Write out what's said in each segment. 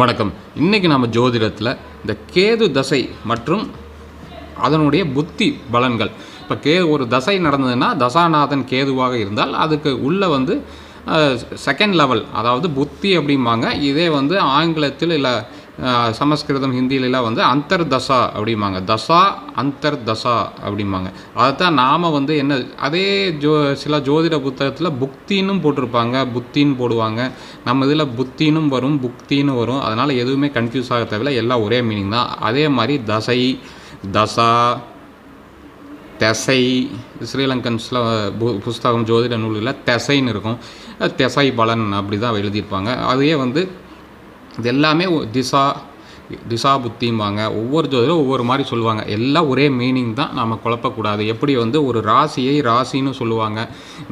வணக்கம். இன்றைக்கி நம்ம ஜோதிடத்தில் இந்த கேது தசை மற்றும் அதனுடைய புத்தி பலன்கள். இப்போ கே ஒரு தசை நடந்ததுன்னா தசாநாதன் கேதுவாக இருந்தால் அதுக்கு உள்ளே வந்து செகண்ட் லெவல் அதாவது புத்தி அப்படிம்பாங்க. இதே வந்து ஆங்கிலத்தில் இல்லை சமஸ்கிருதம் ஹிந்தியிலலாம் வந்து அந்தர் தசா அப்படிம்பாங்க. தசா அந்தர் தசா அப்படிம்பாங்க. அதைத்தான் நாம் வந்து என்ன அதே ஜோ சில ஜோதிட புத்தகத்தில் புக்தின்னும் போட்டிருப்பாங்க. புத்தின்னு போடுவாங்க. நம்ம இதில் புத்தினும் வரும் புக்தின்னு வரும். அதனால் எதுவுமே கன்ஃபியூஸ் ஆக தேவையில்ல. எல்லாம் ஒரே மீனிங் தான். அதே மாதிரி தசை தசா தெசை. ஸ்ரீலங்கன்ஸில் பு புஸ்தகம் ஜோதிட நூலில் தெசைன்னு இருக்கும். தெசை பலன் அப்படி தான் எழுதியிருப்பாங்க. அதையே வந்து இது எல்லாமே திசா திசா புத்திம்பாங்க. ஒவ்வொரு ஜோதிடம் ஒவ்வொரு மாதிரி சொல்லுவாங்க எல்லாம் ஒரே மீனிங் தான் நம்ம குழப்பக்கூடாது. எப்படி வந்து ஒரு ராசியை ராசின்னு சொல்லுவாங்க.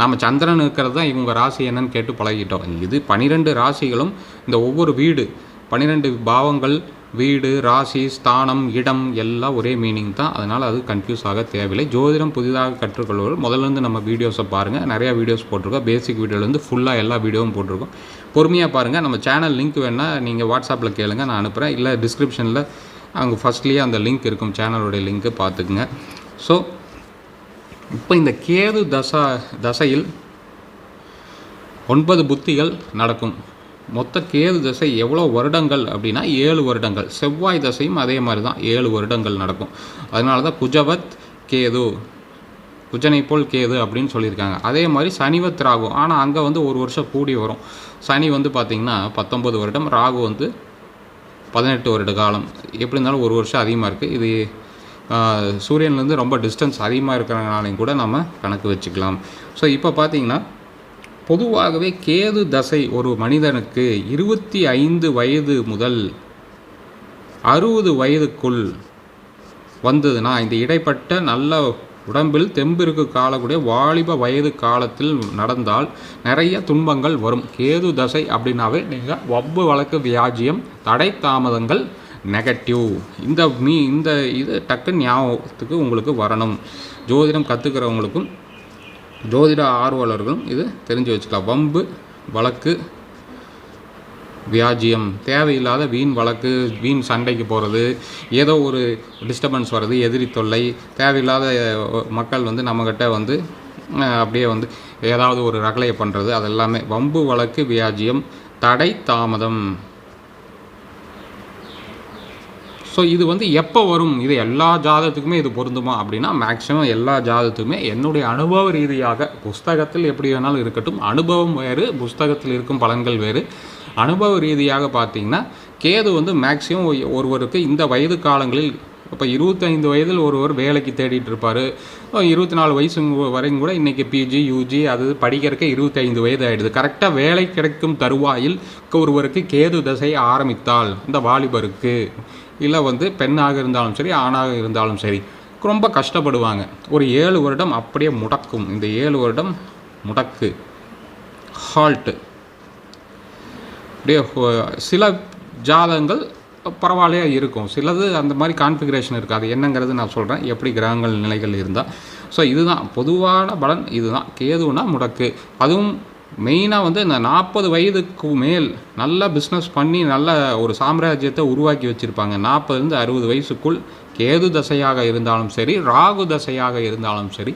நம்ம சந்திரன் இருக்கிறது தான் இவங்க ராசி என்னன்னு கேட்டு பழகிட்டோம். இது பனிரெண்டு ராசிகளும் இந்த ஒவ்வொரு வீடு பன்னிரெண்டு பாவங்கள் வீடு ராசி ஸ்தானம் இடம் எல்லாம் ஒரே மீனிங் தான். அதனால் அது கன்ஃபியூஸ் ஆக தேவையில்லை. ஜோதிடம் புதிதாக கற்றுக்கொள்வர்கள் முதல்ல இருந்து நம்ம வீடியோஸை பாருங்கள் நிறையா வீடியோஸ் போட்டிருக்கோம். பேசிக் வீடியோலேருந்து ஃபுல்லாக எல்லா வீடியோவும் போட்டிருக்கோம். பொறுமையாக பாருங்கள் நம்ம சேனல் லிங்க் வேணால் நீங்கள் வாட்ஸ்அப்பில் கேளுங்க. நான் அனுப்புகிறேன் இல்லை டிஸ்கிரிப்ஷனில் அங்கே ஃபஸ்ட்லேயே அந்த லிங்க் இருக்கும். சேனலோடைய லிங்க்கு பார்த்துக்குங்க. ஸோ இப்போ இந்த கேது தசா தசையில் ஒன்பது புத்திகள் நடக்கும். மொத்த கேது தசை எவ்வளோ வருடங்கள் அப்படின்னா ஏழு வருடங்கள். செவ்வாய் தசையும் அதே மாதிரி தான். ஏழு வருடங்கள் நடக்கும். அதனால தான் குஜவத் கேது. குஜனை போல் கேது அப்படின்னு சொல்லியிருக்காங்க. அதே மாதிரி சனிவத் ராகு. ஆனால் அங்கே வந்து ஒரு வருஷம் கூடி வரும். சனி வந்து பார்த்திங்கன்னா பத்தொம்பது வருடம் ராகு வந்து பதினெட்டு வருட காலம். எப்படி இருந்தாலும் ஒரு வருஷம் அதிகமாக இருக்குது இது சூரியன்லேருந்து ரொம்ப டிஸ்டன்ஸ் அதிகமாக இருக்கிறனாலையும் கூட நம்ம கணக்கு வச்சுக்கலாம். ஸோ இப்போ பார்த்திங்கன்னா பொதுவாகவே கேது தசை ஒரு மனிதனுக்கு இருபத்தி ஐந்து வயது முதல் அறுபது வயதுக்குள் வந்ததுன்னா இந்த இடைப்பட்ட நல்ல உடம்பில் தெம்பிற்கு காலக்கூடிய வாலிப வயது காலத்தில் நடந்தால் நிறைய துன்பங்கள் வரும். கேது தசை அப்படின்னாவே நீங்கள் வம்பு வழக்கு வியாஜியம் தடை தாமதங்கள் நெகட்டிவ் இந்த மீ இந்த இது டக்கு ஞாபகத்துக்கு உங்களுக்கு வரணும். ஜோதிடம் கற்றுக்கிறவங்களுக்கும் ஜோதிட ஆர்வலர்களும் இது தெரிஞ்சு வச்சுக்கலாம். வம்பு வழக்கு வியாஜியம் தேவையில்லாத வீண் வழக்கு வீண் சண்டைக்கு போகிறது ஏதோ ஒரு டிஸ்டர்பன்ஸ் வர்றது எதிரி தொல்லை தேவையில்லாத மக்கள் வந்து நம்மக்கிட்ட வந்து அப்படியே வந்து ஏதாவது ஒரு ரகலையை பண்ணுறது அதெல்லாமே. வம்பு வழக்கு வியாஜியம் தடை தாமதம். ஸோ இது வந்து எப்போ வரும்? இது எல்லா ஜாதத்துக்குமே இது பொருந்துமா அப்படின்னா மேக்ஸிமம் எல்லா ஜாதத்துக்குமே என்னுடைய அனுபவ ரீதியாக புஸ்தகத்தில் எப்படி வேணாலும் இருக்கட்டும் அனுபவம் வேறு புஸ்தகத்தில் இருக்கும் பலன்கள் வேறு. அனுபவ ரீதியாக பார்த்தீங்கன்னா கேது வந்து மேக்ஸிமம் ஒருவருக்கு இந்த வயது காலங்களில் இப்போ இருபத்தைந்து வயதில் ஒருவர் வேலைக்கு தேடிட்டு இருப்பார். இருபத்தி நாலு வயசு வரைக்கும் கூட இன்றைக்கி பிஜி யூஜி அது படிக்கிறக்க இருபத்தைந்து வயது ஆகிடுது கரெக்டாக வேலை கிடைக்கும் தருவாயில் ஒருவருக்கு கேது தசை ஆரம்பித்தால் இந்த வாலிபருக்கு இல்லை வந்து பெண்ணாக இருந்தாலும் சரி ஆணாக இருந்தாலும் சரி ரொம்ப கஷ்டப்படுவாங்க. ஒரு ஏழு வருடம் அப்படியே முடக்கும். இந்த ஏழு வருடம் முடக்கு. ஹால்ட்டு அப்படியே சில ஜாதகங்கள் பரவாயில்லையா இருக்கும். சிலது அந்த மாதிரி கான்ஃபிகரேஷன் இருக்காது. என்னங்கிறது நான் சொல்கிறேன் எப்படி கிரகங்கள் நிலைகள் இருந்தால் ஸோ இதுதான். பொதுவான பலன் இதுதான். கேதுனா முடக்கு. அதுவும் மெயினாக வந்து இந்த நாற்பது வயதுக்கு மேல் நல்ல பிஸ்னஸ் பண்ணி நல்ல ஒரு சாம்ராஜ்யத்தை உருவாக்கி வச்சுருப்பாங்க. நாற்பதுலேருந்து அறுபது வயசுக்குள் கேது தசையாக இருந்தாலும் சரி ராகு தசையாக இருந்தாலும் சரி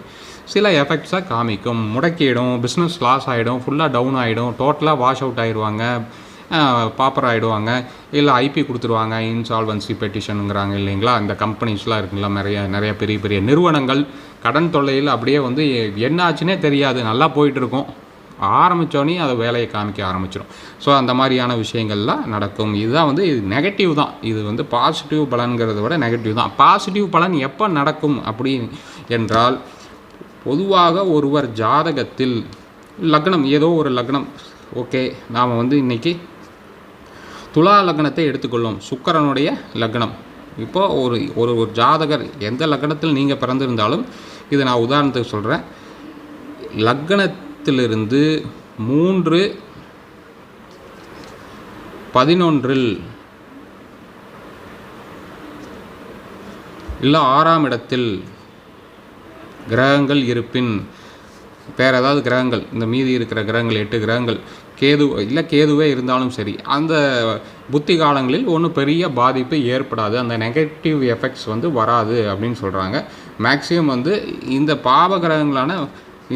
சில எஃபெக்ட்ஸாக காமிக்கும். முடக்கிடும் பிஸ்னஸ் லாஸ் ஆகிடும் ஃபுல்லாக டவுன் ஆகிடும் டோட்டலாக வாஷ் அவுட் ஆயிடுவாங்க பாப்பர் ஆகிடுவாங்க இல்லை ஐபி கொடுத்துருவாங்க இன்சால்வன்சி பெட்டிஷனுங்கிறாங்க இல்லைங்களா? இந்த கம்பெனிஸ்லாம் இருக்குங்களா நிறைய நிறைய பெரிய பெரிய நிறுவனங்கள் கடன் தொல்லையில் அப்படியே வந்து என்ன ஆச்சுன்னே தெரியாது. நல்லா போயிட்டுருக்கோம். ஆரம்பித்தோடனே அதை வேலையை காமிக்க ஆரம்பிச்சிடும் ஸோ அந்த மாதிரியான விஷயங்கள்லாம் நடக்கும். இதுதான் வந்து இது நெகட்டிவ் தான். இது வந்து பாசிட்டிவ் பலன்கிறத விட நெகட்டிவ் தான். பாசிட்டிவ் பலன் எப்போ நடக்கும் அப்படி என்றால் பொதுவாக ஒருவர் ஜாதகத்தில் லக்னம் ஏதோ ஒரு லக்னம். ஓகே நாம் வந்து இன்றைக்கி துலா லக்னத்தை எடுத்துக்கொள்ளும். சுக்கரனுடைய லக்னம். இப்போது ஒரு ஒரு ஒரு ஜாதகர் எந்த லக்னத்தில் நீங்கள் பிறந்திருந்தாலும் இது நான் உதாரணத்துக்கு சொல்கிறேன் லக்னத்திலிருந்து மூன்று பதினொன்றில் இல்லை ஆறாம் இடத்தில் கிரகங்கள் இருப்பின் வேறு ஏதாவது கிரகங்கள் இந்த மீதி இருக்கிற கிரகங்கள் எட்டு கிரகங்கள் கேது இல்லை கேதுவே இருந்தாலும் சரி அந்த புத்தி காலங்களில் ஒன்றும் பெரிய பாதிப்பு ஏற்படாது. அந்த நெகட்டிவ் எஃபெக்ட்ஸ் வந்து வராது அப்படின்னு சொல்கிறாங்க மேக்ஸிமம் வந்து இந்த பாவ கிரகங்களான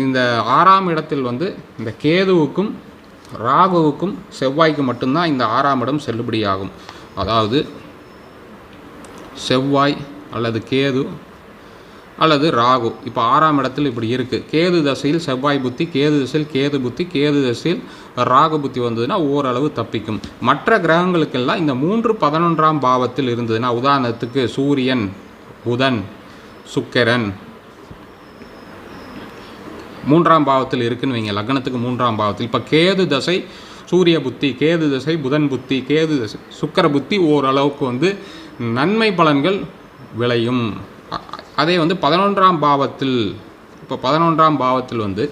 இந்த ஆறாம் இடத்தில் வந்து இந்த கேதுவுக்கும் ராகுவுக்கும் செவ்வாய்க்கு மட்டும்தான் இந்த ஆறாம் இடம் செல்லுபடியாகும். அதாவது செவ்வாய் அல்லது கேது அல்லது ராகு. இப்போ ஆறாம் இடத்தில் இப்படி இருக்குது கேது தசையில் செவ்வாய் புத்தி கேது தசையில் கேது புத்தி கேது தசையில் ராகு புத்தி வந்ததுன்னா ஓரளவு தப்பிக்கும். மற்ற கிரகங்களுக்கெல்லாம் இந்த மூன்று பதினொன்றாம் பாவத்தில் இருந்ததுன்னா உதாரணத்துக்கு சூரியன் புதன் சுக்கரன் மூன்றாம் பாவத்தில் இருக்குன்னு வைங்க லக்னத்துக்கு மூன்றாம் பாவத்தில். இப்போ கேது தசை சூரிய புத்தி கேது தசை புதன் புத்தி கேது தசை சுக்கர புத்தி ஓரளவுக்கு வந்து நன்மை பலன்கள் விளையும். அதே வந்து பதினொன்றாம் பாவத்தில் இப்போ பதினொன்றாம் பாவத்தில் வந்து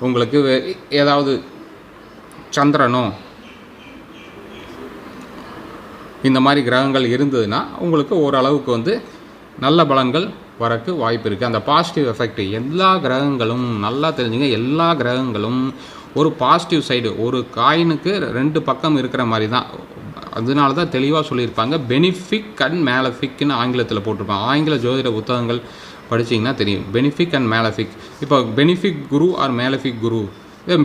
உங்களுக்கு வே- ஏதாவது சந்திரனோ இந்த மாதிரி கிரகங்கள் இருந்ததுன்னா உங்களுக்கு ஓரளவுக்கு வந்து நல்ல பலன்கள் வரக்கு வாய்ப்பு இருக்குது அந்த பாசிட்டிவ் எஃபெக்ட் எல்லா கிரகங்களும் நல்லா தெரிஞ்சுங்க. எல்லா கிரகங்களும் ஒரு பாசிட்டிவ் சைடு ஒரு காயினுக்கு ரெண்டு பக்கம் இருக்கிற மாதிரி தான் அதனால தான் தெளிவாக சொல்லியிருப்பாங்க. பெனிஃபிக் அண்ட் மேலஃபிக்னு ஆங்கிலத்தில் போட்டிருப்பாங்க. ஆங்கில ஜோதிட புத்தகங்கள் படிச்சீங்கன்னா தெரியும். பெனிஃபிக் அண்ட் மேலஃபிக் இப்போ benefic Guru or malefic Guru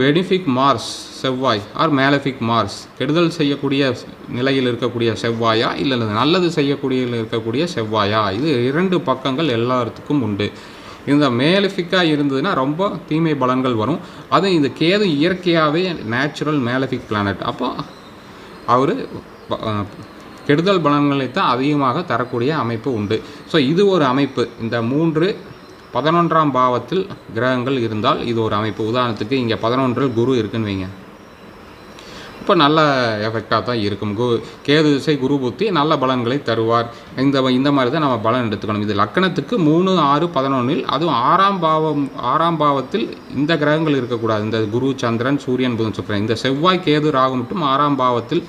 benefic Mars செவ்வாய் ஆர் மேலஃபிக் மார்ஸ் கெடுதல் செய்யக்கூடிய நிலையில் இருக்கக்கூடிய செவ்வாயா? இல்லை நல்லது செய்யக்கூடிய இருக்கக்கூடிய செவ்வாயா? இது இரண்டு பக்கங்கள் எல்லாத்துக்கும் உண்டு. இந்த மேலஃபிக்காக இருந்ததுன்னா ரொம்ப தீமை பலன்கள் வரும். அதுவும் இந்த கேது இயற்கையாகவே நேச்சுரல் மேலஃபிக் பிளானட் அப்போ அவர் கெடுதல் பலன்களை தான் அதிகமாக தரக்கூடிய அமைப்பு உண்டு. ஸோ இது ஒரு அமைப்பு. இந்த மூன்று பதினொன்றாம் பாவத்தில் கிரகங்கள் இருந்தால் இது ஒரு அமைப்பு. உதாரணத்துக்கு இங்கே பதினொன்றில் குரு இருக்குன்னு வைங்க. இப்போ நல்ல எஃபெக்டாக தான் இருக்கும். கு கேது திசை குரு புத்தி நல்ல பலன்களை தருவார். இந்த இந்த மாதிரி தான் நம்ம பலன் எடுத்துக்கணும். இது லக்கணத்துக்கு மூணு ஆறு பதினொன்றில் அதுவும் ஆறாம் பாவம் ஆறாம் பாவத்தில் இந்த கிரகங்கள் இருக்கக்கூடாது. இந்த குரு சந்திரன் சூரியன் புதன் சுக்கரன். இந்த செவ்வாய் கேது ராகு மட்டும் ஆறாம் பாவத்தில்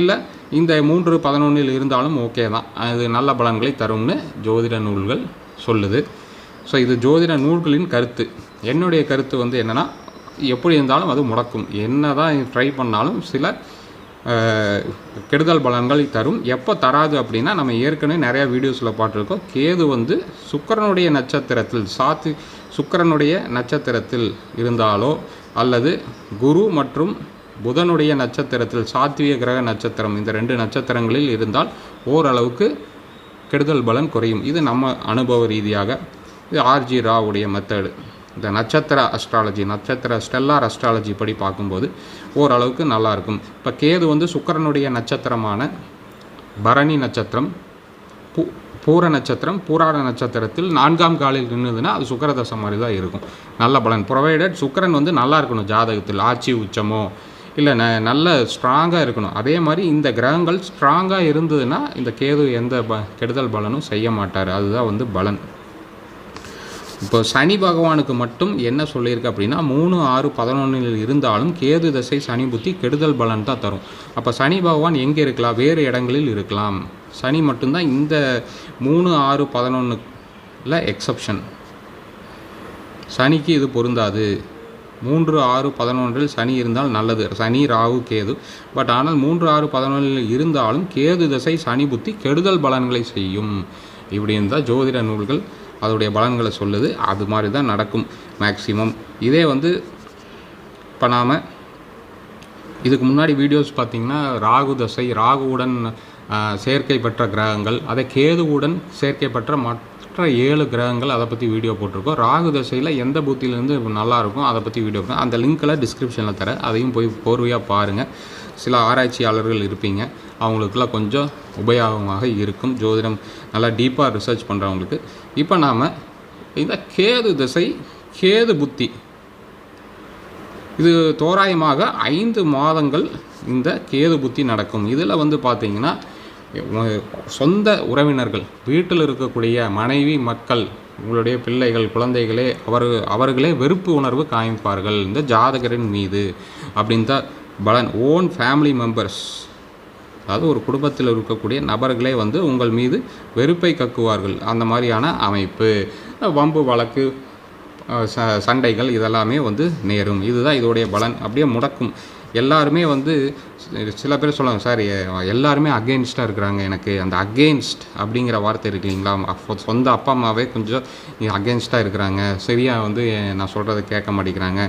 இல்லை இந்த மூன்று பதினொன்றில் இருந்தாலும் ஓகே தான். அது நல்ல பலன்களை தரும்னு ஜோதிட நூல்கள் சொல்லுது. ஸோ இது ஜோதிட நூல்களின் கருத்து. என்னுடைய கருத்து வந்து என்னென்னா எப்படி இருந்தாலும் அது முடக்கும். என்ன தான் ட்ரை பண்ணாலும் சில கெடுதல் பலன்கள் தரும். எப்போ தராது அப்படின்னா நம்ம ஏற்கனவே நிறையா வீடியோஸில் பார்த்துருக்கோம். கேது வந்து சுக்கிரனுடைய நட்சத்திரத்தில் சாத்து சுக்கிரனுடைய நட்சத்திரத்தில் இருந்தாலோ அல்லது குரு மற்றும் புதனுடைய நட்சத்திரத்தில் சாத்விய கிரக நட்சத்திரம். இந்த ரெண்டு நட்சத்திரங்களில் இருந்தால் ஓரளவுக்கு கெடுதல் பலன் குறையும். இது நம்ம அனுபவ ரீதியாக. இது ஆர்ஜி ராவுடைய மெத்தடு இந்த நட்சத்திர அஸ்ட்ராலஜி நட்சத்திர ஸ்டெல்லார் அஸ்ட்ராலஜி படி பார்க்கும்போது ஓரளவுக்கு நல்லாயிருக்கும் இப்போ கேது வந்து சுக்கிரனுடைய நட்சத்திரமான பரணி நட்சத்திரம் பூ பூர நட்சத்திரம் பூராட நட்சத்திரத்தில் நான்காம் காலில் நின்றுதுன்னா அது சுக்கரதசம் மாதிரி தான் இருக்கும். நல்ல பலன். ப்ரொவைடட் சுக்கிரன் வந்து நல்லா இருக்கணும் ஜாதகத்தில். ஆட்சி உச்சமோ இல்லை ந நல்ல ஸ்ட்ராங்காக இருக்கணும். அதே மாதிரி இந்த கிரகங்கள் ஸ்ட்ராங்காக இருந்ததுன்னா இந்த கேது எந்த ப கெடுதல் பலனும் செய்ய மாட்டார். அதுதான் வந்து பலன். இப்போ சனி பகவானுக்கு மட்டும் என்ன சொல்லியிருக்கு அப்படின்னா மூணு ஆறு பதினொன்றில் இருந்தாலும் கேது தசை சனி புத்தி கெடுதல் பலன் தான் தரும். அப்போ சனி பகவான் எங்கே இருக்கலாம்? வேறு இடங்களில் இருக்கலாம். சனி மட்டும்தான் இந்த மூணு ஆறு பதினொன்றுல எக்ஸப்ஷன் சனிக்கு இது பொருந்தாது. மூன்று ஆறு பதினொன்றில் சனி இருந்தால் நல்லது. சனி ராகு கேது. பட் ஆனால் மூன்று ஆறு பதினொன்றில் இருந்தாலும் கேது திசை சனி புத்தி கெடுதல் பலன்களை செய்யும். இப்படி இருந்தால் ஜோதிட நூல்கள் அதோடைய பலன்களை சொல்லுது. அது மாதிரி தான் நடக்கும் மேக்ஸிமம் இதே வந்து இப்போ நாம் இதுக்கு முன்னாடி வீடியோஸ் பார்த்திங்கன்னா ராகு தசை ராகுவுடன் சேர்க்கை பெற்ற கிரகங்கள். அதை கேதுவுடன் சேர்க்கை பெற்ற மற்ற ஏழு கிரகங்கள் அதை பற்றி வீடியோ போட்டிருக்கோம். ராகு தசையில் எந்த புத்தியிலேருந்து நல்லா இருக்கும் அதை பற்றி வீடியோ அந்த லிங்க்கெல்லாம் டிஸ்கிரிப்ஷனில் தரேன். அதையும் போய் போர்வையாக பாருங்கள் சில ஆராய்ச்சியாளர்கள் இருப்பீங்க. அவங்களுக்குலாம் கொஞ்சம் உபயோகமாக இருக்கும். ஜோதிடம் நல்லா டீப்பாக ரிசர்ச் பண்ணுறவங்களுக்கு இப்போ நாம் இந்த கேது திசை கேது புத்தி. இது தோராயமாக ஐந்து மாதங்கள் இந்த கேது புத்தி நடக்கும். இதில் வந்து பார்த்தீங்கன்னா சொந்த உறவினர்கள் வீட்டில் இருக்கக்கூடிய மனைவி மக்கள் உங்களுடைய பிள்ளைகள் குழந்தைகளே அவர் அவர்களே வெறுப்பு உணர்வு காமிப்பார்கள் இந்த ஜாதகரின் மீது அப்படின்னு தான் பலன் ஓன் ஃபேமிலி மெம்பர்ஸ் அதாவது ஒரு குடும்பத்தில் இருக்கக்கூடிய நபர்களே வந்து உங்கள் மீது வெறுப்பை கக்குவார்கள். அந்த மாதிரியான அமைப்பு வம்பு வழக்கு ச சண்டைகள் இதெல்லாமே வந்து நேரும். இதுதான் இதோடைய பலன். அப்படியே முடக்கும். எல்லாருமே வந்து சில பேர் சொல்லுவாங்க சார் எல்லாருமே அகெயின்ஸ்டாக இருக்கிறாங்க எனக்கு. அந்த அகெயின்ஸ்ட் அப்படிங்கிற வார்த்தை இருக்கு இல்லைங்களா? அப்போ சொந்த அப்பா அம்மாவே கொஞ்சம் அகெயின்ஸ்டாக இருக்கிறாங்க. சரியாக வந்து நான் சொல்கிறத கேட்க மாட்டேங்கிறாங்க.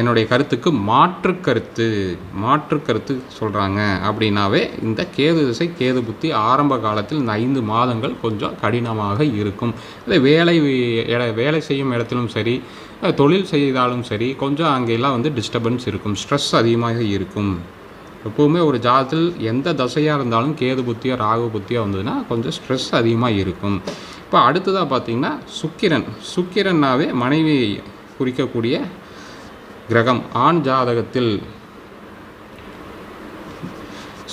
என்னுடைய கருத்துக்கு மாற்று கருத்து மாற்று கருத்து சொல்கிறாங்க அப்படின்னாவே இந்த கேது திசை கேது புத்தி ஆரம்ப காலத்தில் இந்த ஐந்து மாதங்கள் கொஞ்சம் கடினமாக இருக்கும். இல்லை வேலை வேலை செய்யும் இடத்திலும் சரி தொழில் செய்தாலும் சரி கொஞ்சம் அங்கெல்லாம் வந்து டிஸ்டர்பன்ஸ் இருக்கும் ஸ்ட்ரெஸ் அதிகமாக இருக்கும். எப்போவுமே ஒரு ஜாதத்தில் எந்த தசையாக இருந்தாலும் கேது புத்தியோ ராகு புத்தியோ வந்ததுன்னா கொஞ்சம் ஸ்ட்ரெஸ் அதிகமாக இருக்கும். இப்போ அடுத்ததாக பார்த்தீங்கன்னா சுக்கிரன். சுக்கிரன்னாவே மனைவி குறிக்கக்கூடிய கிரகம் ஆண் ஜாதகத்தில்.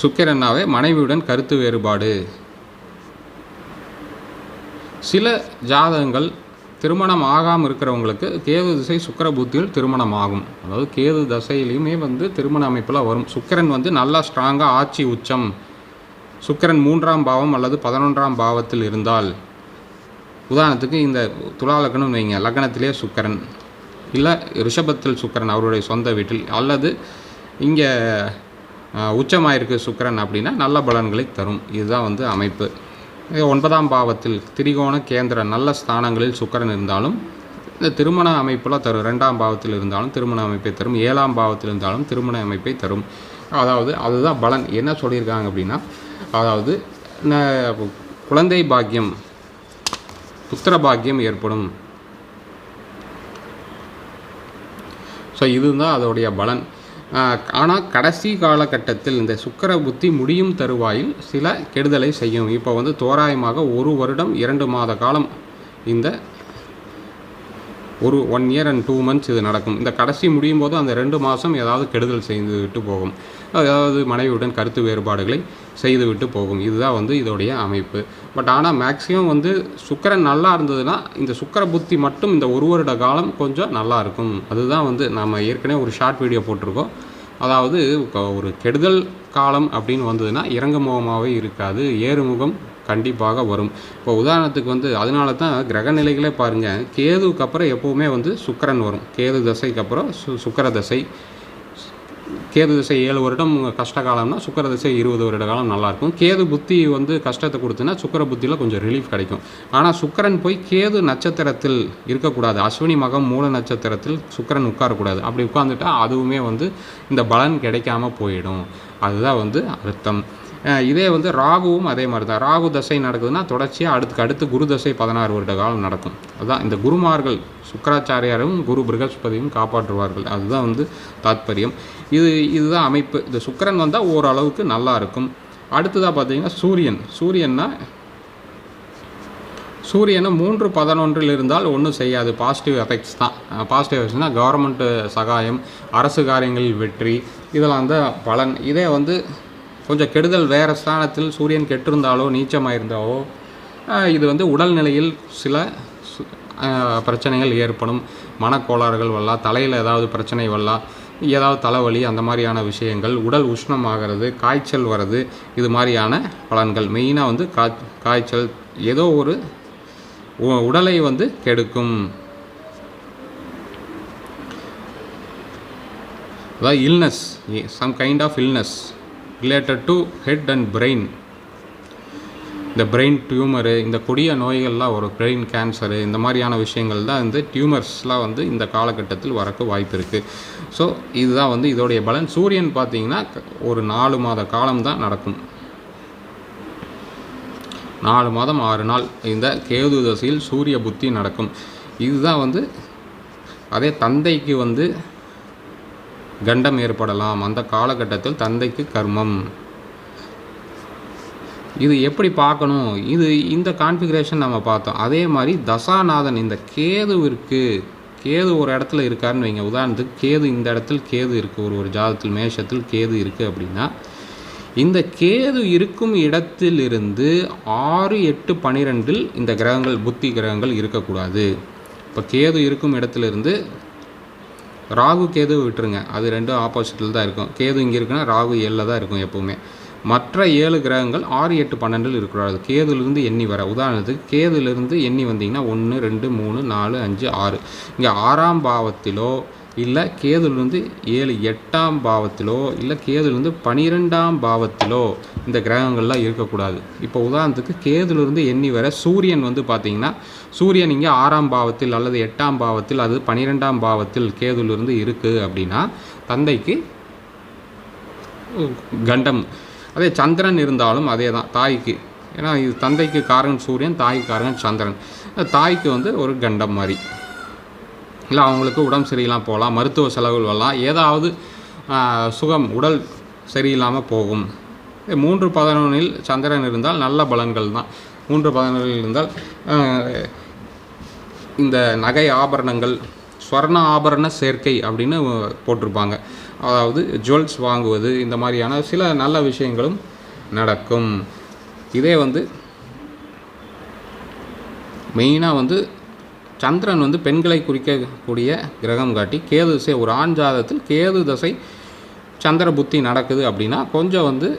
சுக்கிரன்னாவே மனைவியுடன் கருத்து வேறுபாடு. சில ஜாதகங்கள் திருமணம் ஆகாமல் இருக்கிறவங்களுக்கு கேது திசை சுக்கர புத்தியில் திருமணம் ஆகும் அதாவது கேது தசையிலையுமே வந்து திருமண அமைப்பில் வரும். சுக்கிரன் வந்து நல்லா ஸ்ட்ராங்காக ஆட்சி உச்சம். சுக்கிரன் மூன்றாம் பாவம் அல்லது பதினொன்றாம் பாவத்தில் இருந்தால் உதாரணத்துக்கு இந்த துலா லக்னம் வைங்க. லக்னத்திலே சுக்கரன். இல்லை ரிஷபத்தில் சுக்கரன் அவருடைய சொந்த வீட்டில். அல்லது இங்கே உச்சமாயிருக்கு சுக்கிரன் அப்படின்னா நல்ல பலன்களை தரும். இதுதான் வந்து அமைப்பு. ஒன்பதாம் பாவத்தில் திரிகோண கேந்திர நல்ல ஸ்தானங்களில் சுக்கிரன் இருந்தாலும் இந்த திருமண அமைப்பில் தரும் ரெண்டாம் பாவத்தில் இருந்தாலும் திருமண அமைப்பை தரும் ஏழாம் பாவத்தில் இருந்தாலும் திருமண அமைப்பை தரும். அதாவது அதுதான் பலன். என்ன சொல்லியிருக்காங்க அப்படின்னா அதாவது குழந்தை பாக்கியம் புத்திர பாக்கியம் ஏற்படும். ஸோ இதுதான் அதோடைய பலன். ஆனால் கடைசி காலகட்டத்தில் இந்த சுக்கர புத்தி முடியும் தருவாயில் சில கெடுதலை செய்யும். இப்போ வந்து தோராயமாக ஒரு வருடம் இரண்டு மாத காலம் இந்த ஒரு one year and two months இது நடக்கும். இந்த கடைசி முடியும் போது அந்த ரெண்டு மாதம் ஏதாவது கெடுதல் செய்து விட்டு போகும். அதாவது மனைவியுடன் கருத்து வேறுபாடுகளை செய்து விட்டு போகும். இதுதான் வந்து இதோடைய அமைப்பு. பட் ஆனால் மேக்ஸிமம் வந்து சுக்கரன் நல்லா இருந்ததுன்னா இந்த சுக்கர புத்தி மட்டும் இந்த ஒரு வருட காலம் கொஞ்சம் நல்லா இருக்கும். அதுதான் வந்து நம்ம ஏற்கனவே ஒரு ஷார்ட் வீடியோ போட்டிருக்கோம். அதாவது ஒரு கெடுதல் காலம் அப்படின்னு வந்ததுன்னா இறங்குமுகமாகவே இருக்காது. ஏறுமுகம் கண்டிப்பாக வரும். இப்போ உதாரணத்துக்கு வந்து அதனால தான் கிரக நிலைகளே பாருங்கள் கேதுவுக்கு அப்புறம் எப்போவுமே வந்து சுக்கரன் வரும். கேது தசைக்கு அப்புறம் சு சுக்கர தசை. கேது திசை ஏழு வருடம் கஷ்ட காலம்னா சுக்கர திசை இருபது வருட காலம் நல்லாயிருக்கும் கேது புத்தி வந்து கஷ்டத்தை கொடுத்துன்னா சுக்கர புத்தியில் கொஞ்சம் ரிலீஃப் கிடைக்கும். ஆனால் சுக்கரன் போய் கேது நட்சத்திரத்தில் இருக்கக்கூடாது. அஸ்வினி மகம் மூல நட்சத்திரத்தில் சுக்கரன் உட்காரக்கூடாது. அப்படி உட்காந்துட்டா அதுவுமே வந்து இந்த பலன் கிடைக்காம போயிடும். அதுதான் வந்து அர்த்தம். இதே வந்து ராகுவும் அதே மாதிரி தான் ராகு தசை நடக்குதுன்னா தொடர்ச்சியாக அடுத்துக்கு அடுத்து குரு தசை பதினாறு வருட காலம் நடக்கும். அதுதான் இந்த குருமார்கள் சுக்கராச்சாரியாரும் குரு பிரகஸ்பதியும் காப்பாற்றுவார்கள். அதுதான் வந்து தாத்பரியம். இது இதுதான் அமைப்பு. இந்த சுக்கிரன் வந்தால் ஓரளவுக்கு நல்லா இருக்கும். அடுத்ததாக பார்த்தீங்கன்னா சூரியன். சூரியன்னா சூரியனும் மூன்று பதினொன்றில் இருந்தால் ஒன்றும் செய்யாது. பாசிட்டிவ் எஃபெக்ட்ஸ் தான். பாசிட்டிவ் எஃபெக்ட்ஸ்னால் கவர்மெண்ட்டு சகாயம் அரசு காரியங்களில் வெற்றி இதெல்லாம் தான் பலன். இதே வந்து கொஞ்சம் கெடுதல் வேறு ஸ்தானத்தில் சூரியன் கெட்டிருந்தாலோ நீச்சமாக இது வந்து உடல்நிலையில் சில பிரச்சனைகள் ஏற்படும். மனக்கோளாறுகள் வரலாம் தலையில் ஏதாவது பிரச்சனை வரலாம் ஏதாவது தலைவலி அந்த மாதிரியான விஷயங்கள் உடல் உஷ்ணமாகிறது காய்ச்சல் வர்றது இது மாதிரியான பலன்கள். மெயினாக வந்து கா காய்ச்சல் ஏதோ ஒரு உடலை வந்து கெடுக்கும். அதாவது illness some kind of illness related to head and brain இந்த பிரெயின் டியூமரு இந்த கொடிய நோய்கள்லாம் ஒரு பிரெயின் கேன்சரு இந்த மாதிரியான விஷயங்கள் தான் வந்து டியூமர்ஸ்லாம் வந்து இந்த காலகட்டத்தில் வரக்கு வாய்ப்பு இருக்குது ஸோ இதுதான் வந்து இதோடைய பலன். சூரியன் பார்த்தீங்கன்னா ஒரு நாலு மாத காலம் தான் நடக்கும். நாலு மாதம் ஆறு நாள். இந்த கேது தசையில் சூரிய புத்தி நடக்கும். இதுதான் வந்து அதே தந்தைக்கு வந்து கண்டம் ஏற்படலாம். அந்த காலகட்டத்தில் தந்தைக்கு கர்மம். இது எப்படி பார்க்கணும்? இது இந்த கான்ஃபிகரேஷன் நம்ம பார்த்தோம். அதே மாதிரி தசாநாதன் இந்த கேதுவிற்கு கேது ஒரு இடத்துல இருக்காருன்னு வைங்க. உதாரணத்துக்கு கேது இந்த இடத்துல கேது இருக்குது ஒரு ஒரு ஜாதத்தில் மேஷத்தில் கேது இருக்குது அப்படின்னா இந்த கேது இருக்கும் இடத்திலிருந்து ஆறு எட்டு பன்னிரெண்டில் இந்த கிரகங்கள் புத்தி கிரகங்கள் இருக்கக்கூடாது. இப்போ கேது இருக்கும் இடத்துலேருந்து ராகு கேது விட்டுருங்க. அது ரெண்டும் ஆப்போசிட்டில் தான் இருக்கும். கேது இங்கே இருக்குன்னா ராகு ஏழில் தான் இருக்கும் எப்போவுமே. மற்ற ஏழு கிரகங்கள் ஆறு எட்டு பன்னெண்டில் இருக்கக்கூடாது. கேதுலேருந்து எண்ணி வர. உதாரணத்துக்கு கேதுலேருந்து எண்ணி வந்தீங்கன்னா ஒன்று ரெண்டு மூணு நாலு அஞ்சு ஆறு. இங்கே ஆறாம் பாவத்திலோ இல்லை கேதுலேருந்து ஏழு எட்டாம் பாவத்திலோ இல்லை கேதுலேருந்து பனிரெண்டாம் பாவத்திலோ இந்த கிரகங்கள்லாம் இருக்கக்கூடாது. இப்போ உதாரணத்துக்கு கேதுலேருந்து எண்ணி வர சூரியன் வந்து பார்த்திங்கன்னா சூரியன் இங்கே ஆறாம் பாவத்தில் அல்லது எட்டாம் பாவத்தில் அது பனிரெண்டாம் பாவத்தில் கேதுலிருந்து இருக்குது அப்படின்னா தந்தைக்கு கண்டம். அதே சந்திரன் இருந்தாலும் அதே தான் தாய்க்கு. ஏன்னா இது தந்தைக்கு காரகன் சூரியன் தாய்க்கு காரகன் சந்திரன். தாய்க்கு வந்து ஒரு கண்டம் மாதிரி. இல்லை அவங்களுக்கு உடம்பு சரியில்லாம் போகலாம் மருத்துவ செலவுகள் வரலாம் ஏதாவது சுகம் உடல் சரியில்லாமல் போகும். மூன்று பதினொன்றில் சந்திரன் இருந்தால் நல்ல பலன்கள் தான். மூன்று பதினொன்றில் இருந்தால் இந்த நகை ஆபரணங்கள் ஸ்வர்ண ஆபரண சேர்க்கை அப்படின்னு போட்டிருப்பாங்க. அதாவது ஜுவல்ஸ் வாங்குவது இந்த மாதிரியான சில நல்ல விஷயங்களும் நடக்கும். இதே வந்து மெயினாக வந்து சந்திரன் வந்து பெண்களை குறிக்கக்கூடிய கிரகம் காட்டி கேது திசை ஒரு ஆண் ஜாதத்தில் கேது தசை சந்திர புத்தி நடக்குது அப்படின்னா கொஞ்சம் வந்து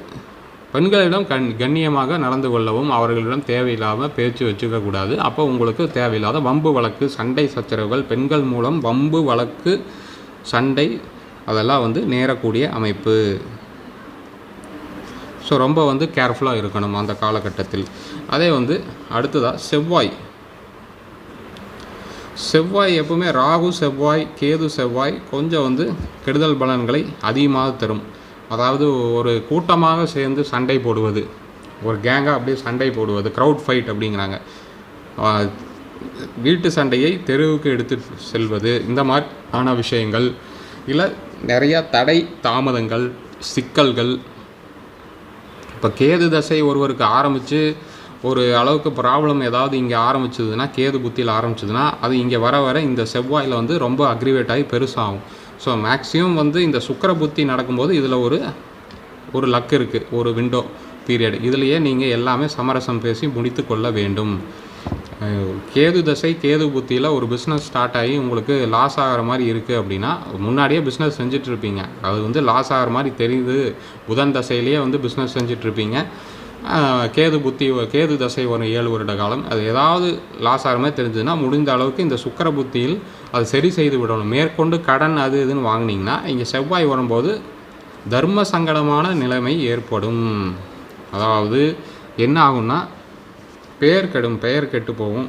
பெண்களிடம் கண் கண்ணியமாக நடந்து கொள்ளவும் அவர்களிடம் தேவையில்லாமல் பேச்சு வச்சுக்கக்கூடாது அப்போ உங்களுக்கு தேவையில்லாத வம்பு வழக்கு சண்டை சச்சரவுகள் பெண்கள் மூலம் வம்பு வழக்கு சண்டை அதெல்லாம் வந்து நேரக்கூடிய அமைப்பு. ஸோ ரொம்ப வந்து கேர்ஃபுல்லாக இருக்கணும் அந்த காலகட்டத்தில். அதே வந்து அடுத்ததாக செவ்வாய். செவ்வாய் எப்பவுமே ராகு செவ்வாய் கேது செவ்வாய் கொஞ்சம் வந்து கெடுதல் பலன்களை அதிகமாக தரும். அதாவது ஒரு கூட்டமாக சேர்ந்து சண்டை போடுவது. ஒரு கேங்காக அப்படியே சண்டை போடுவது. க்ரௌட் ஃபைட் அப்படிங்கிறாங்க. வீட்டு சண்டையை தெருவுக்கு எடுத்து செல்வது. இந்த மாதிரியான விஷயங்கள். இல்லை நிறையா தடை தாமதங்கள் சிக்கல்கள். இப்போ கேது தசை ஒருவருக்கு ஆரம்பித்து ஒரு அளவுக்கு ப்ராப்ளம் ஏதாவது இங்கே ஆரம்பிச்சதுன்னா கேது புத்தியில் ஆரம்பிச்சதுன்னா அது இங்கே வர வர இந்த செவ்வாயில் வந்து ரொம்ப அக்ரிவேட் ஆகி பெருசாகும். ஸோ மேக்ஸிமம் வந்து இந்த சுக்கர புத்தி நடக்கும்போது இதில் ஒரு ஒரு லக் இருக்குது ஒரு விண்டோ பீரியட் இதுலேயே நீங்கள் எல்லாமே சமரசம் பேசி முடித்து கொள்ள வேண்டும். கேது தசை கேது புத்தியில் ஒரு பிஸ்னஸ் ஸ்டார்ட் ஆகி உங்களுக்கு லாஸ் ஆகிற மாதிரி இருக்குது அப்படின்னா முன்னாடியே பிஸ்னஸ் செஞ்சிட்ருப்பீங்க அது வந்து லாஸ் ஆகிற மாதிரி தெரியுது. புதன் தசையிலேயே வந்து பிஸ்னஸ் செஞ்சிட்ருப்பீங்க கேது புத்தி கேது தசை வரும் ஏழு வருட காலம். அது ஏதாவது லாஸ் ஆகிற மாதிரி தெரிஞ்சதுன்னா முடிந்த அளவுக்கு இந்த சுக்கர புத்தியில் அது சரி செய்து விடணும். மேற்கொண்டு கடன் அது இதுன்னு வாங்கினீங்கன்னா இங்கே செவ்வாய் வரும்போது தர்ம சங்கடமான நிலைமை ஏற்படும். அதாவது என்ன ஆகும்னா பெயர் கெடும் பெயர் கெட்டு போகும்.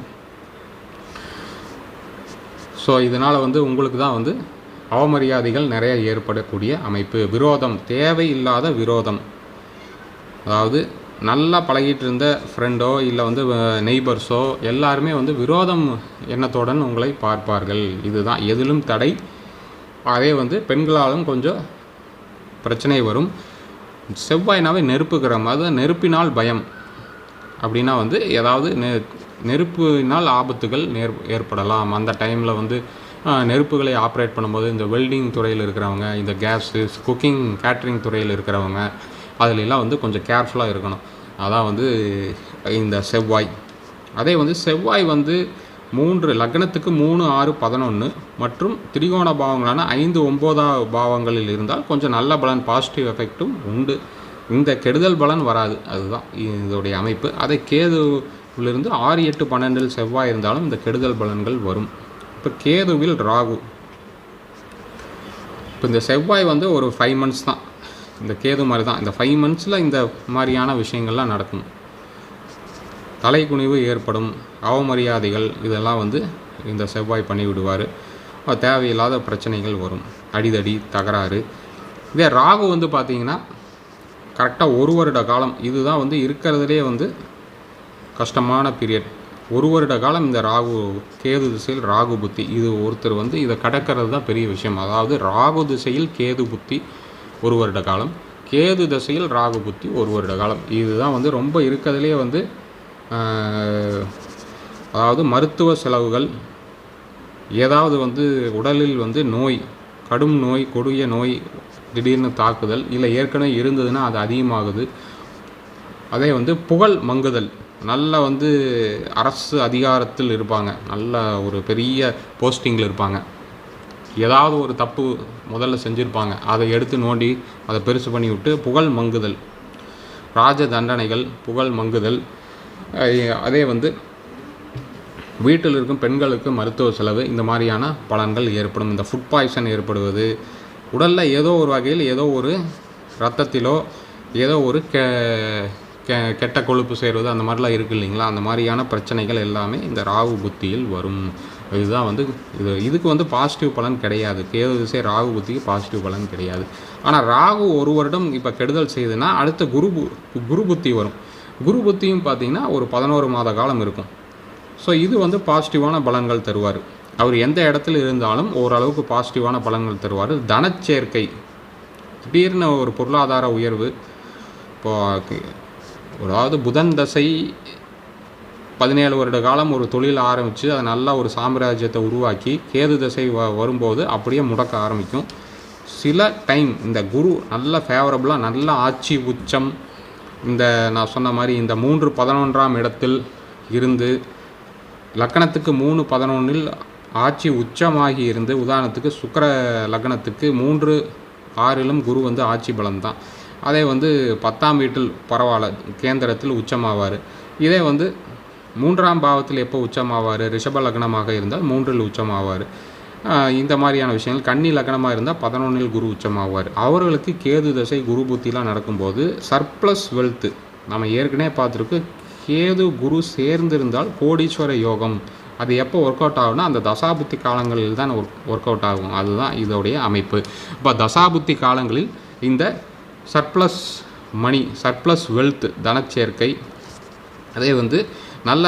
ஸோ இதனால் வந்து உங்களுக்கு தான் வந்து அவமரியாதைகள் நிறைய ஏற்படக்கூடிய அமைப்பு. விரோதம் தேவையில்லாத விரோதம். அதாவது நல்லா பழகிட்டு இருந்த ஃப்ரெண்டோ இல்லை வந்து நெய்பர்ஸோ எல்லாருமே வந்து விரோதம் எண்ணத்துடன் உங்களை பார்ப்பார்கள். இதுதான் எதிலும் தடை. அதே வந்து பெண்களாலும் கொஞ்சம் பிரச்சனை வரும். செவ்வாய்னாவே நெருப்பு கிரகம் நெருப்பினால் பயம். அப்படின்னா வந்து ஏதாவது நெ நெருப்பினால் ஆபத்துகள் நேர் ஏற்படலாம். அந்த டைமில் வந்து நெருப்புகளை ஆப்ரேட் பண்ணும்போது இந்த வெல்டிங் துறையில் இருக்கிறவங்க இந்த கேஸு குக்கிங் கேட்ரிங் துறையில் இருக்கிறவங்க அதுலலாம் வந்து கொஞ்சம் கேர்ஃபுல்லாக இருக்கணும். அதான் வந்து இந்த செவ்வாய். அதே வந்து செவ்வாய் வந்து மூன்று லக்னத்துக்கு மூணு ஆறு பதினொன்று மற்றும் திரிகோண பாவங்களான ஐந்து ஒம்போதாம் பாவங்களில் இருந்தால் கொஞ்சம் நல்ல பலன் பாசிட்டிவ் எஃபெக்ட்டும் உண்டு. இந்த கெடுதல் பலன் வராது. அதுதான் இதோடைய அமைப்பு. அதை கேதுவிலிருந்து ஆறு எட்டு பன்னெண்டில் செவ்வாய் இருந்தாலும் இந்த கெடுதல் பலன்கள் வரும். இப்போ கேதுவில் ராகு. இப்போ இந்த செவ்வாய் வந்து ஒரு ஃபைவ் மந்த்ஸ் தான். இந்த கேது மாதிரி தான் இந்த ஃபைவ் மந்த்ஸில் இந்த மாதிரியான விஷயங்கள்லாம் நடக்கும். தலைக்குனிவு ஏற்படும். அவமரியாதைகள் இதெல்லாம் வந்து இந்த செவ்வாய் பண்ணி விடுவார் தேவையில்லாத பிரச்சனைகள் வரும். அடிதடி தகராறு. இதே ராகு வந்து பார்த்திங்கன்னா கரெக்டாக ஒரு வருட காலம் இதுதான் வந்து இருக்கிறதுலே வந்து கஷ்டமான பீரியட் ஒரு வருட காலம் இந்த ராகு கேது திசையில் ராகு புத்தி. இது ஒருத்தர் வந்து இதை கடக்கிறது தான் பெரிய விஷயம். அதாவது ராகு திசையில் கேது புத்தி ஒரு வருட காலம். கேது திசையில் ராகு புத்தி ஒரு வருட காலம். இதுதான் வந்து ரொம்ப இருக்கிறதுலே வந்து அதாவது மருத்துவ செலவுகள் ஏதாவது வந்து உடலில் வந்து நோய் கடும் நோய் கொடிய நோய் திடீர்னு தாக்குதல் இல்லை ஏற்கனவே இருந்ததுன்னா அது அதிகமாகுது. அதே வந்து புகழ் மங்குதல். நல்ல வந்து அரசு அதிகாரத்தில் இருப்பாங்க. நல்ல ஒரு பெரிய போஸ்டிங்கில் இருப்பாங்க. ஏதாவது ஒரு தப்பு முதல்ல செஞ்சுருப்பாங்க. அதை எடுத்து நோண்டி அதை பெருசு பண்ணி விட்டு புகழ் மங்குதல். ராஜ தண்டனைகள் புகழ் மங்குதல். அதே வந்து வீட்டில் இருக்கும் பெண்களுக்கு மருத்துவ செலவு இந்த மாதிரியான பலன்கள் ஏற்படும். இந்த ஃபுட் பாய்சன் ஏற்படுவது உடலில் ஏதோ ஒரு வகையில் ஏதோ ஒரு ரத்தத்திலோ ஏதோ ஒரு கெ கெ- கெட்ட கொழுப்பு சேர்வது அந்த மாதிரிலாம் இருக்குது இல்லைங்களா? அந்த மாதிரியான பிரச்சனைகள் எல்லாமே இந்த ராகு புத்தியில் வரும். இதுதான் வந்து இது இதுக்கு வந்து பாசிட்டிவ் பலன் கிடையாது. கேது திசை ராகு புத்திக்கு பாசிட்டிவ் பலன் கிடையாது. ஆனால் ராகு ஒரு வருடம் இப்போ கெடுதல் செய்யுதுன்னா அடுத்த குரு பு- குரு புத்தி வரும். குரு புத்தியும் பார்த்தீங்கன்னா ஒரு பதினோரு மாத காலம் இருக்கும். ஸோ இது வந்து பாசிட்டிவான பலன்கள் தருவார். அவர் எந்த இடத்துல இருந்தாலும் ஓரளவுக்கு பாசிட்டிவான பலன்கள் தருவார். தனச்சேர்க்கை. திடீர்னு ஒரு பொருளாதார உயர்வு இப்போ அதாவது புதன் தசை பதினேழு வருட காலம் ஒரு தொழில் ஆரம்பித்து அதை நல்லா ஒரு சாம்ராஜ்யத்தை உருவாக்கி கேது தசை வ வரும்போது அப்படியே முடக்க ஆரம்பிக்கும். சில டைம் இந்த குரு நல்ல ஃபேவரபுளாக நல்ல ஆட்சி உச்சம். இந்த நான் சொன்ன மாதிரி இந்த மூன்று பதினொன்றாம் இடத்தில் இருந்து லக்கணத்துக்கு மூணு பதினொன்றில் ஆட்சி உச்சமாகி இருந்து உதாரணத்துக்கு சுக்கர லக்னத்துக்கு மூன்று ஆறிலும் குரு வந்து ஆட்சி பலம் தான் அதே வந்து பத்தாம் வீட்டில் பரவாயில்ல கேந்திரத்தில் உச்சமாவார். இதே வந்து மூன்றாம் பாவத்தில் எப்போ உச்சமாவார்? ரிஷப லக்னமாக இருந்தால் மூன்றில் உச்சமாவார். ஆவார் இந்த மாதிரியான விஷயங்கள். கன்னி லக்னமாக இருந்தால் பதினொன்றில் குரு உச்சமாவார். அவர்களுக்கு கேது தசை குரு புத்திலாம் நடக்கும்போது சர்ப்ளஸ் வெல்த்து நம்ம ஏற்கனவே பார்த்துருக்கு கேது குரு சேர்ந்திருந்தால் கோடீஸ்வர யோகம். அது எப்போ ஒர்க் அவுட் ஆகும்னா அந்த தசாபுத்தி காலங்களில் தான் ஒர்க் அவுட் ஆகும். அதுதான் இதோடைய அமைப்பு. இப்போ தசாபுத்தி காலங்களில் இந்த சர்ப்ளஸ் மணி சர்ப்ளஸ் வெல்த் தனச்சேர்க்கை அதே வந்து நல்ல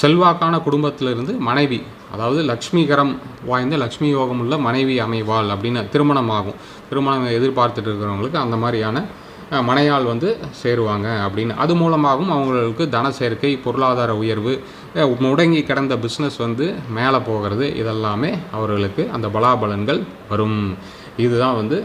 செல்வாக்கான குடும்பத்திலிருந்து மனைவி அதாவது லக்ஷ்மிகரம் வாய்ந்த லக்ஷ்மி யோகம் உள்ள மனைவி அமைவாள் அப்படின்னு திருமணம் ஆகும் திருமணம் எதிர்பார்த்துட்டு இருக்கிறவங்களுக்கு அந்த மாதிரியான மனையாள் வந்து சேருவாங்க அப்படின்னு. அது மூலமாகவும் அவங்களுக்கு தன சேர்க்கை பொருளாதார உயர்வு முடங்கி கிடந்த பிஸ்னஸ் வந்து மேலே போகிறது. இதெல்லாமே அவர்களுக்கு அந்த பலாபலன்கள் வரும். இதுதான் வந்து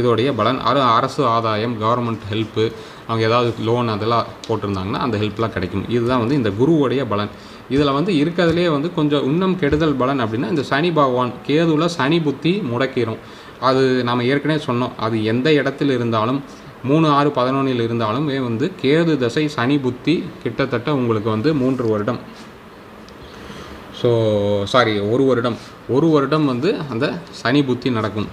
இதோடைய பலன். அரு அரசு ஆதாயம் கவர்மெண்ட் ஹெல்ப்பு அவங்க ஏதாவது லோன் அதெல்லாம் போட்டிருந்தாங்கன்னா அந்த ஹெல்ப்லாம் கிடைக்கும். இதுதான் வந்து இந்த குருவுடைய பலன். இதில் வந்து இருக்கிறதுலே வந்து கொஞ்சம் இன்னும் கெடுதல் பலன் அப்படின்னா இந்த சனி பகவான் கேதுவில் சனி புத்தி முடக்கிரும். அது நாம் ஏற்கனவே சொன்னோம். அது எந்த இடத்துல இருந்தாலும் மூணு ஆறு பதினொன்றில் இருந்தாலுமே வந்து கேது தசை சனி புத்தி கிட்டத்தட்ட உங்களுக்கு வந்து மூன்று வருடம். ஸோ சாரி ஒரு வருடம். ஒரு வருடம் வந்து அந்த சனி புத்தி நடக்கும்.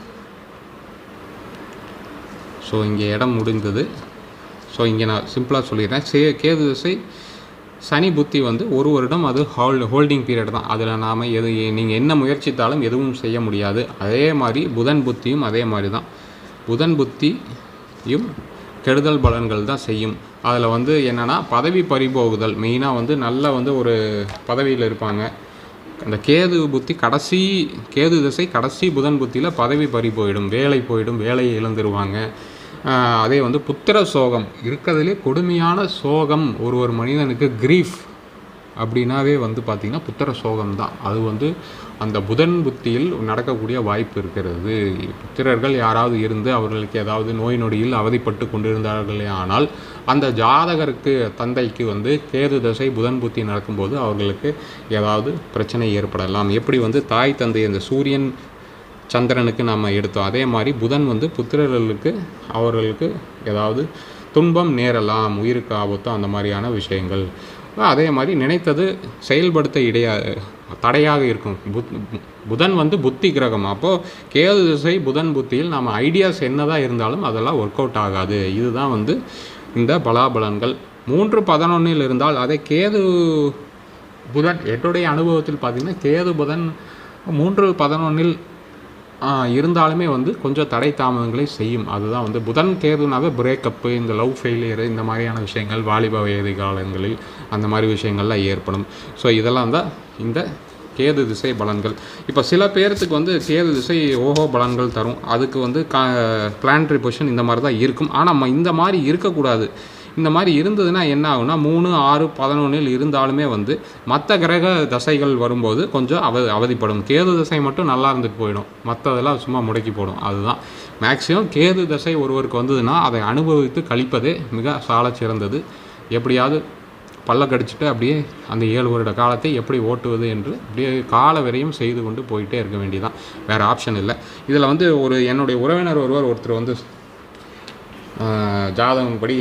ஸோ இங்கே இடம் முடிந்தது. ஸோ இங்கே நான் சிம்பிளாக சொல்லிடுறேன். சே கேது திசை சனி புத்தி வந்து ஒரு வருடம் அது ஹோல்டு ஹோல்டிங் பீரியட் தான். அதில் நாம் எது நீங்கள் என்ன முயற்சித்தாலும் எதுவும் செய்ய முடியாது. அதே மாதிரி புதன் புத்தியும் அதே மாதிரி தான். புதன் புத்தியும் கெடுதல் பலன்கள் தான் செய்யும். அதில் வந்து என்னென்னா பதவி பறிபோகுதல். மெயினாக வந்து நல்ல வந்து ஒரு பதவியில் இருப்பாங்க. அந்த கேது புத்தி கடைசி கேது திசை கடைசி புதன் புத்தியில் பதவி பறி போயிடும் வேலை போயிடும். வேலையை இழந்துருவாங்க. அதே வந்து புத்திர சோகம். இருக்கிறதுலே கொடுமையான சோகம். ஒரு ஒரு மனிதனுக்கு கிரீஃப் அப்படின்னாவே வந்து பார்த்திங்கன்னா புத்திர சோகம் தான். அது வந்து அந்த புதன் புத்தியில் நடக்கக்கூடிய வாய்ப்பு இருக்கிறது. புத்திரர்கள் யாராவது இருந்து அவர்களுக்கு ஏதாவது நோய் நொடியில் அவதிப்பட்டு கொண்டிருந்தார்களே ஆனால் அந்த ஜாதகருக்கு தந்தைக்கு வந்து கேது தசை புதன் புத்தி நடக்கும்போது அவர்களுக்கு ஏதாவது பிரச்சனை ஏற்படலாம். எப்படி வந்து தாய் தந்தை அந்த சூரியன் சந்திரனுக்கு நம்ம எடுத்தோம். அதே மாதிரி புதன் வந்து புத்திரர்களுக்கு அவர்களுக்கு ஏதாவது துன்பம் நேரலாம் உயிருக்கு ஆபத்தும் அந்த மாதிரியான விஷயங்கள். அதே மாதிரி நினைத்தது செயல்படுத்த இடையா தடையாக இருக்கும். புத் புதன் வந்து புத்தி கிரகம். அப்போது கேது திசை புதன் புத்தியில் நம்ம ஐடியாஸ் என்னதான் இருந்தாலும் அதெல்லாம் ஒர்க் அவுட் ஆகாது. இதுதான் வந்து இந்த பலாபலன்கள். மூன்று பதினொன்றில் இருந்தால் அதே கேது புதன் என்னுடைய அனுபவத்தில் பார்த்திங்கன்னா கேது புதன் மூன்று பதினொன்றில் இருந்தாலுமே வந்து கொஞ்சம் தடை தாமதங்களை செய்யும். அதுதான் வந்து புதன் கேதுனாவே பிரேக்கப்பு இந்த லவ் ஃபெயிலியரு இந்த மாதிரியான விஷயங்கள் வாலிப வயது காலங்களில் அந்த மாதிரி விஷயங்கள்லாம் ஏற்படும். ஸோ இதெல்லாம் தான் இந்த கேது திசை பலன்கள். இப்போ சில பேர்த்துக்கு வந்து கேது திசை ஓஹோ பலன்கள் தரும். அதுக்கு வந்து கா பிளான்ட்ரி பொசிஷன் இந்த மாதிரி தான் இருக்கும். ஆனால் இந்த மாதிரி இருக்கக்கூடாது. இந்த மாதிரி இருந்ததுன்னா என்ன ஆகும்னா மூணு ஆறு பதினொன்றில் இருந்தாலுமே வந்து மற்ற கிரக தசைகள் வரும்போது கொஞ்சம் அவ அவதிப்படும். கேது தசை மட்டும் நல்லா இருந்துட்டு போயிடும். மற்றதெல்லாம் சும்மா முடக்கி போடும். அதுதான். மேக்ஸிமம் கேது தசை ஒருவருக்கு வந்ததுன்னா அதை அனுபவித்து கழிப்பதே மிக சாலச் சிறந்தது. எப்படியாவது பல்ல கடிச்சிட்டு அப்படியே அந்த ஏழு வருட காலத்தை எப்படி ஓட்டுவது என்று அப்படியே கால வரையும் செய்து கொண்டு போயிட்டே இருக்க வேண்டியதான் வேறு ஆப்ஷன் இல்லை. இதில் வந்து ஒரு என்னுடைய உறவினர் ஒருவர் ஒருத்தர் வந்து ஜாதகம் படி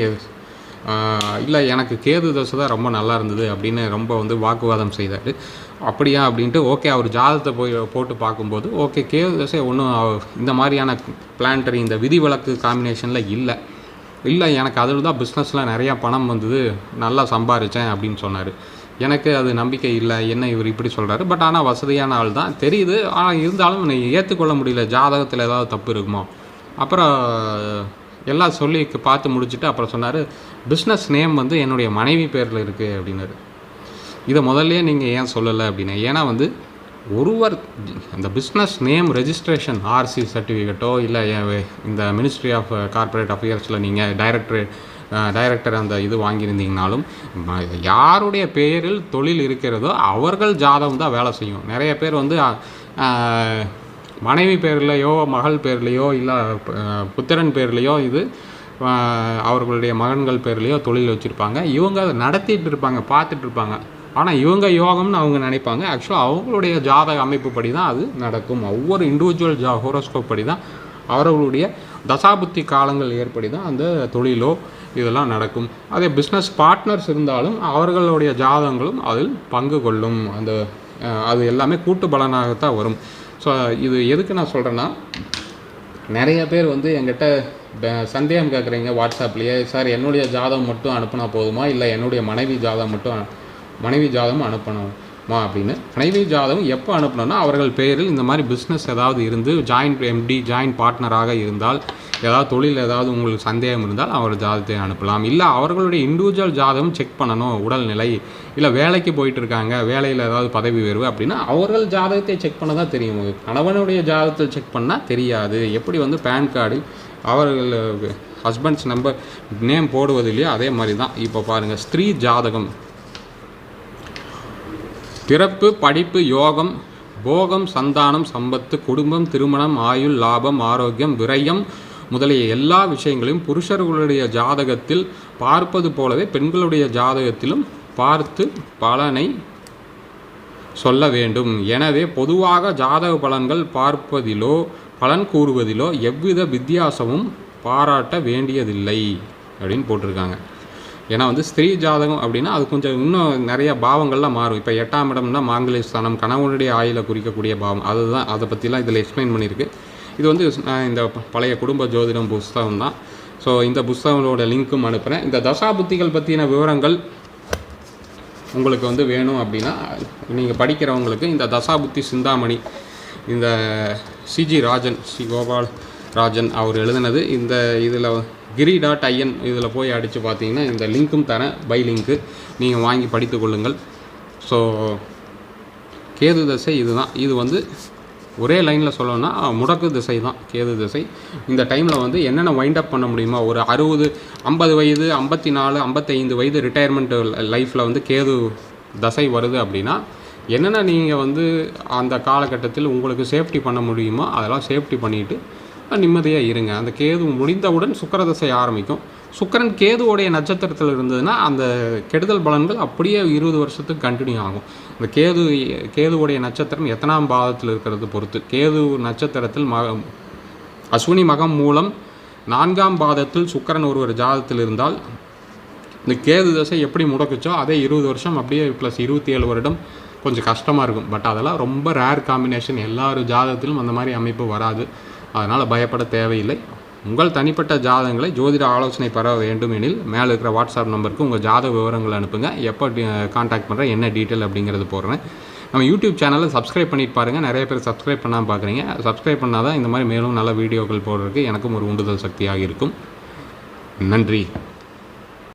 இல்லை எனக்கு கேது தோசை தான் ரொம்ப நல்லா இருந்தது அப்படின்னு ரொம்ப வந்து வாக்குவாதம் செய்தார். அப்படியா அப்படின்ட்டு ஓகே அவர் ஜாதகத்தை போய் போட்டு பார்க்கும்போது ஓகே கேது தோசை ஒன்றும் இந்த மாதிரியான பிளான்டரி இந்த விதிவிலக்கு காம்பினேஷனில் இல்லை. இல்லை எனக்கு அதில் தான் பிஸ்னஸில் நிறையா பணம் வந்தது நல்லா சம்பாரித்தேன் அப்படின்னு சொன்னார். எனக்கு அது நம்பிக்கை இல்லை என்ன இவர் இப்படி சொல்கிறாரு பட் ஆனால் வசதியான ஆள் தான். தெரியுது. ஆனால் இருந்தாலும் நீ ஏற்றுக்கொள்ள முடியல. ஜாதகத்தில் ஏதாவது தப்பு இருக்குமோ? அப்புறம் எல்லாம் சொல்லி பார்த்து முடிச்சுட்டு அப்புறம் சொன்னார் பிஸ்னஸ் நேம் வந்து என்னுடைய மனைவி பேரில் இருக்குது அப்படின்னாரு. இதை முதல்ல நீங்கள் ஏன் சொல்லலை அப்படின்னா ஏன்னா வந்து ஒருவர் அந்த பிஸ்னஸ் நேம் ரெஜிஸ்ட்ரேஷன் ஆர்சி சர்டிஃபிகேட்டோ இல்லை இந்த மினிஸ்ட்ரி ஆஃப் கார்ப்பரேட் அஃபேர்ஸில் நீங்கள் டைரக்டர் டைரக்டர் அந்த இது வாங்கியிருந்தீங்கனாலும் யாருடைய பெயரில் தொழில் இருக்கிறதோ அவர்கள் ஜாதகம் தான் வேலை செய்யும். நிறைய பேர் வந்து மனைவி பேர்லையோ மகள் பேர்லையோ இல்லை புத்திரன் பேர்லையோ இது அவர்களுடைய மகன்கள் பேர்லையோ தொழில் வச்சுருப்பாங்க. இவங்க அதை நடத்திட்டு இருப்பாங்க பார்த்துட்டு இருப்பாங்க. ஆனால் இவங்க யோகம்னு அவங்க நினைப்பாங்க. ஆக்சுவலாக அவங்களுடைய ஜாதக அமைப்பு படி தான் அது நடக்கும். ஒவ்வொரு இண்டிவிஜுவல் ஜா ஹோரோஸ்கோப் படி தான் அவர்களுடைய தசாபுத்தி காலங்கள் ஏற்படி தான் அந்த தொழிலோ இதெல்லாம் நடக்கும். அதே பிஸ்னஸ் பார்ட்னர்ஸ் இருந்தாலும் அவர்களுடைய ஜாதகங்களும் அதில் பங்கு கொள்ளும். அந்த அது எல்லாமே கூட்டு பலனாகத்தான் வரும். ஸோ இது எதுக்கு நான் சொல்கிறேன்னா நிறைய பேர் வந்து என்கிட்ட சந்தேகம் கேட்குறீங்க வாட்ஸ்அப்லேயே. சார் என்னுடைய ஜாதகம் மட்டும் அனுப்புனா போதுமா? இல்லை என்னுடைய மனைவி ஜாதகம் மட்டும் அனு- மனைவி ஜாதகம் அனுப்பணும். அப்படின்னு மனைவி ஜாதகம் எப்போ அனுப்பணும்னா அவர்கள் பெயரில் இந்த மாதிரி பிஸ்னஸ் ஏதாவது இருந்து ஜாயின்ட் எம்டி ஜாயின்ட் பார்ட்னராக இருந்தால் ஏதாவது தொழில் ஏதாவது உங்களுக்கு சந்தேகம் இருந்தால் அவர் ஜாதகத்தை அனுப்பலாம். இல்லை அவர்களுடைய இண்டிவிஜுவல் ஜாதகம் செக் பண்ணணும் உடல்நிலை இல்லை வேலைக்கு போயிட்டு இருக்காங்க வேலையில் ஏதாவது பதவி உயர்வு அப்படின்னா அவர்கள் ஜாதகத்தை செக் பண்ண தான் தெரியும் கணவனுடைய ஜாதகத்தை செக் பண்ணால் தெரியாது. எப்படி வந்து பேன் கார்டில் அவர்கள் ஹஸ்பண்ட்ஸ் நம்பர் நேம் போடுவது இல்லையோ அதே மாதிரி தான் இப்போ பாருங்கள் ஸ்திரீ ஜாதகம். பிறப்பு படிப்பு யோகம் போகம் சந்தானம் சம்பத்து குடும்பம் திருமணம் ஆயுள் லாபம் ஆரோக்கியம் விரயம் முதலிய எல்லா விஷயங்களையும் புருஷர்களுடைய ஜாதகத்தில் பார்ப்பது போலவே பெண்களுடைய ஜாதகத்திலும் பார்த்து பலனை சொல்ல வேண்டும். எனவே பொதுவாக ஜாதக பலன்கள் பார்ப்பதிலோ பலன் கூறுவதிலோ எவ்வித வித்தியாசமும் பாராட்ட வேண்டியதில்லை அப்படின்னு போட்டிருக்காங்க. ஏன்னா வந்து ஸ்திரீ ஜாதகம் அப்படின்னா அது கொஞ்சம் இன்னும் நிறைய பாவங்கள்லாம் மாறும். இப்போ எட்டாம் இடம்னா மாங்கலிய ஸ்தானம் கணவனுடைய ஆயில குறிக்கக்கூடிய பாவம். அதுதான் அதை பற்றிலாம் இதில் எக்ஸ்பிளைன் பண்ணியிருக்கு. இது வந்து நான் இந்த பழைய குடும்ப ஜோதிடம் புஸ்தகம் தான். ஸோ இந்த புஸ்தகங்களோட லிங்க்கும் அனுப்புகிறேன் இந்த தசாபுத்திகள் பற்றின விவரங்கள் உங்களுக்கு வந்து வேணும் அப்படின்னா நீங்கள் படிக்கிறவங்களுக்கு இந்த தசாபுத்தி சிந்தாமணி இந்த சிஜி ராஜன் ஸ்ரீ கோபால் ராஜன் அவர் எழுதினது இந்த இதில் கிரி டாட் ஐஎன் இதில் போய் அடித்து பார்த்தீங்கன்னா இந்த லிங்க்கும் தரேன். By link. நீங்கள் வாங்கி படித்து கொள்ளுங்கள். ஸோ கேது தசை இதுதான். இது வந்து ஒரே லைனில் சொல்லணும்னா முடக்கு திசை தான். கேது திசை. இந்த டைமில் வந்து என்னென்ன வைண்ட் அப் பண்ண முடியுமா ஒரு அறுபது ஐம்பது வயது ஐம்பத்தி நாலு ஐம்பத்தைந்து வயது ரிட்டையர்மெண்ட் லைஃப்பில் வந்து கேது தசை வருது அப்படின்னா என்னென்ன நீங்கள் வந்து அந்த காலகட்டத்தில் உங்களுக்கு சேஃப்டி பண்ண முடியுமோ அதெல்லாம் சேஃப்டி பண்ணிவிட்டு நிம்மதியாக இருங்க. அந்த கேது முடிந்தவுடன் சுக்கர தசை ஆரம்பிக்கும். சுக்கரன் கேதுவோடைய நட்சத்திரத்தில் இருந்ததுன்னா அந்த கெடுதல் பலன்கள் அப்படியே இருபது வருஷத்துக்கு கண்டினியூ ஆகும். இந்த கேது கேதுவோடைய நட்சத்திரம் எத்தனாம் பாதத்தில் இருக்கிறது பொறுத்து கேது நட்சத்திரத்தில் ம அஸ்வினி மகம் மூலம் நான்காம் பாதத்தில் சுக்கரன் ஒருவர் ஜாதத்தில் இருந்தால் இந்த கேது தசை எப்படி முடக்குச்சோ அதே இருபது வருஷம் அப்படியே ப்ளஸ் இருபத்தி ஏழு வருடம் கொஞ்சம் கஷ்டமாக இருக்கும். பட் அதெல்லாம் ரொம்ப ரேர் காம்பினேஷன் எல்லாரும் ஜாதகத்திலும் அந்த மாதிரி அமைப்பு வராது. அதனால் பயப்பட தேவையில்லை. உங்கள் தனிப்பட்ட ஜாதகங்களை ஜோதிட ஆலோசனை பெற வேண்டும் எனில் மேலே இருக்கிற வாட்ஸ்அப் நம்பருக்கு உங்கள் ஜாதக விவரங்களை அனுப்புங்க. எப்போ காண்டாக்ட் பண்ணுறேன் என்ன டீட்டெயில் அப்படிங்கிறது போடுறேன். நம்ம யூடியூப் சேனலை சப்ஸ்கிரைப் பண்ணிட்டு பாருங்கள் நிறைய பேர் சப்ஸ்கிரைப் பண்ணாமல் பார்க்குறீங்க சப்ஸ்கிரைப் பண்ணால் தான் இந்த மாதிரி மேலும் நல்ல வீடியோக்கள் போடுறதுக்கு எனக்கும் ஒரு உந்துதல் சக்தியாக இருக்கும். நன்றி.